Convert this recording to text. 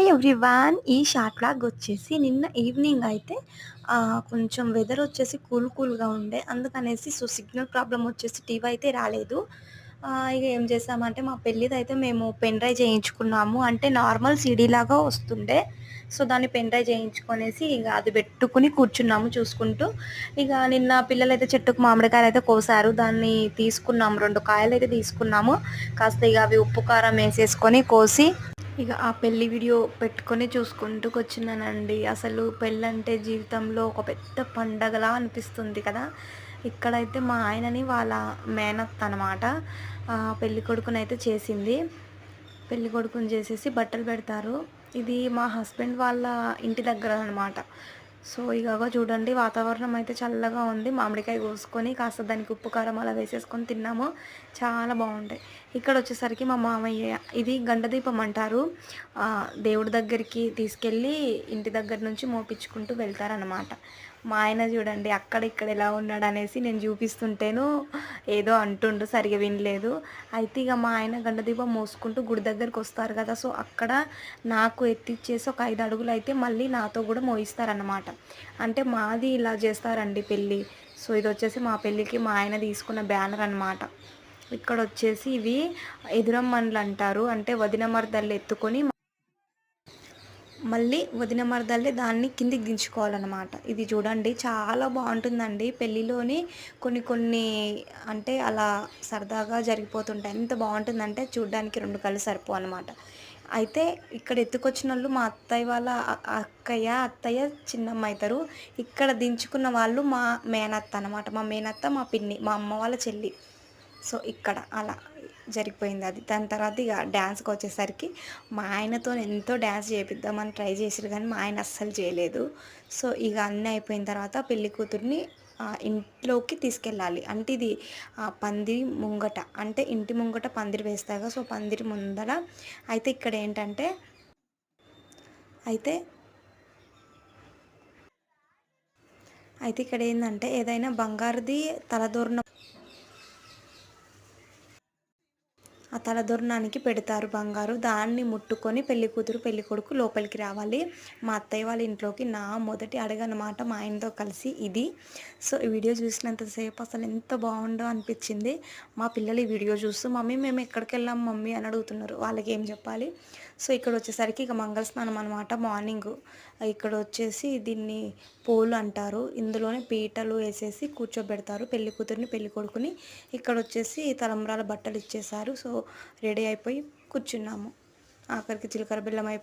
Hi everyone. ఈ short blog వచ్చేసి నిన్న ఈవినింగ్ అయితే కొంచెం వెదర్ వచ్చేసి కూల్ కూల్గా ఉండే. అందుకనేసి సో సిగ్నల్ ప్రాబ్లం వచ్చేసి టీవీ అయితే రాలేదు. ఇక ఏం చేసామంటే మా పెళ్ళిది అయితే మేము పెన్ డ్రైవ్ చేయించుకున్నాము. అంటే నార్మల్ సీడీ లాగా వస్తుండే. సో దాన్ని పెన్ డ్రైవ్ చేయించుకొనేసి ఇక అది పెట్టుకుని కూర్చున్నాము చూసుకుంటూ. ఇక నిన్న పిల్లలు అయితే చెట్టుకు మామిడికాయలు అయితే కోసారు. దాన్ని తీసుకున్నాము. రెండు కాయలు అయితే తీసుకున్నాము. కాస్త ఇక అవి ఉప్పు కారం వేసేసుకొని కోసి ఇక ఆ పెళ్ళి వీడియో పెట్టుకొని చూసుకుంటూ వచ్చినానండి అసలు పెళ్ళి అంటే జీవితంలో ఒక పెద్ద పండగలా అనిపిస్తుంది కదా. ఇక్కడైతే మా ఆయనని వాళ్ళ మేనత్ అనమాట పెళ్ళి కొడుకునైతే చేసింది. పెళ్ళి కొడుకుని చేసేసి బట్టలు పెడతారు. ఇది మా హస్బెండ్ వాళ్ళ ఇంటి దగ్గర అనమాట సో ఇగో చూడండి వాతావరణం అయితే చల్లగా ఉంది. మామిడికాయ కోసుకొని కాస్త దానికి ఉప్పు కారం అలా వేసేసుకొని తిన్నాము. చాలా బాగుంటాయి. ఇక్కడ వచ్చేసరికి మా మామయ్య ఇది గండదీపం అంటారు. దేవుడి దగ్గరికి తీసుకెళ్ళి ఇంటి దగ్గర నుంచి మోపించుకుంటూ వెళ్తారనమాట మా ఆయన చూడండి అక్కడ ఇక్కడ ఎలా ఉన్నాడు అనేసి నేను చూపిస్తుంటేను ఏదో అంటుండు సరిగా వినలేదు. అయితే ఇక మా ఆయన గండదీపం మోసుకుంటూ గుడి దగ్గరికి వస్తారు కదా సో అక్కడ నాకు ఎత్తిచ్చేసి ఒక ఐదు అడుగులు అయితే మళ్ళీ నాతో కూడా మోయిస్తారనమాట అంటే మాది ఇలా చేస్తారండి పెళ్ళి. సో ఇది వచ్చేసి మా పెళ్ళికి మా ఆయన తీసుకున్న బ్యానర్ అనమాట ఇక్కడ వచ్చేసి ఇవి ఎదురమ్మన్లు అంటారు. అంటే వదిన మరదళ్ళు ఎత్తుకొని మళ్ళీ వదిన మరదల్లే దాన్ని కిందికి దించుకోవాలన్నమాట. ఇది చూడండి చాలా బాగుంటుందండి. పెళ్ళిలోని కొన్ని కొన్ని అంటే అలా సరదాగా జరిగిపోతుంటాయి. ఎంత బాగుంటుందంటే చూడడానికి రెండు కళ్ళు సరిపో అనమాట అయితే ఇక్కడ ఎత్తుకొచ్చిన వాళ్ళు మా అత్తయ్య వాళ్ళ అక్కయ్య అత్తయ్య చిన్నమ్మ అవుతారు ఇక్కడ దించుకున్న వాళ్ళు మా మేనత్త అనమాట మా మేనత్త మా పిన్ని మా అమ్మ వాళ్ళ చెల్లి. సో ఇక్కడ అలా జరిగిపోయింది అది. దాని తర్వాత ఇక డ్యాన్స్కి వచ్చేసరికి మా ఆయనతో ఎంతో డ్యాన్స్ చేపిద్దామని ట్రై చేసారు కానీ మా ఆయన అస్సలు చేయలేదు. సో ఇక అన్నీ అయిపోయిన తర్వాత పెళ్ళి కూతుర్ని ఇంట్లోకి తీసుకెళ్ళాలి. అంటే ఇది పందిరి ముంగట. అంటే ఇంటి ముంగట పందిరి వేస్తాగా సో పందిరి ముందర అయితే ఇక్కడ ఏంటంటే అయితే అయితే ఇక్కడ ఏంటంటే ఏదైనా బంగారుది తలదూరణ ఆ తలదొరణానికి పెడతారు బంగారు. దాన్ని ముట్టుకొని పెళ్ళి కూతురు పెళ్ళి కొడుకు లోపలికి రావాలి. మా అత్తయ్య వాళ్ళ ఇంట్లోకి నా మొదటి అడగనమాట మా ఆయనతో కలిసి ఇది. సో ఈ వీడియో చూసినంతసేపు అసలు ఎంత బాగుండో అనిపించింది. మా పిల్లలు ఈ వీడియో చూస్తూ మమ్మీ మేము ఎక్కడికి వెళ్ళాం మమ్మీ? అని అడుగుతున్నారు. వాళ్ళకి ఏం చెప్పాలి? సో ఇక్కడ వచ్చేసరికి ఇక మంగళ స్నానం అనమాట మార్నింగ్. ఇక్కడ వచ్చేసి దీన్ని పూలు అంటారు. ఇందులోనే పీటలు వేసేసి కూర్చోబెడతారు పెళ్ళి కూతురిని పెళ్ళి కొడుకుని. ఇక్కడ వచ్చేసి తలంబ్రాల బట్టలు ఇచ్చేసారు సో రెడీ అయిపోయి కూర్చున్నాము. ఆఖరికి జీలకర్ర బెల్లం అయిపోయి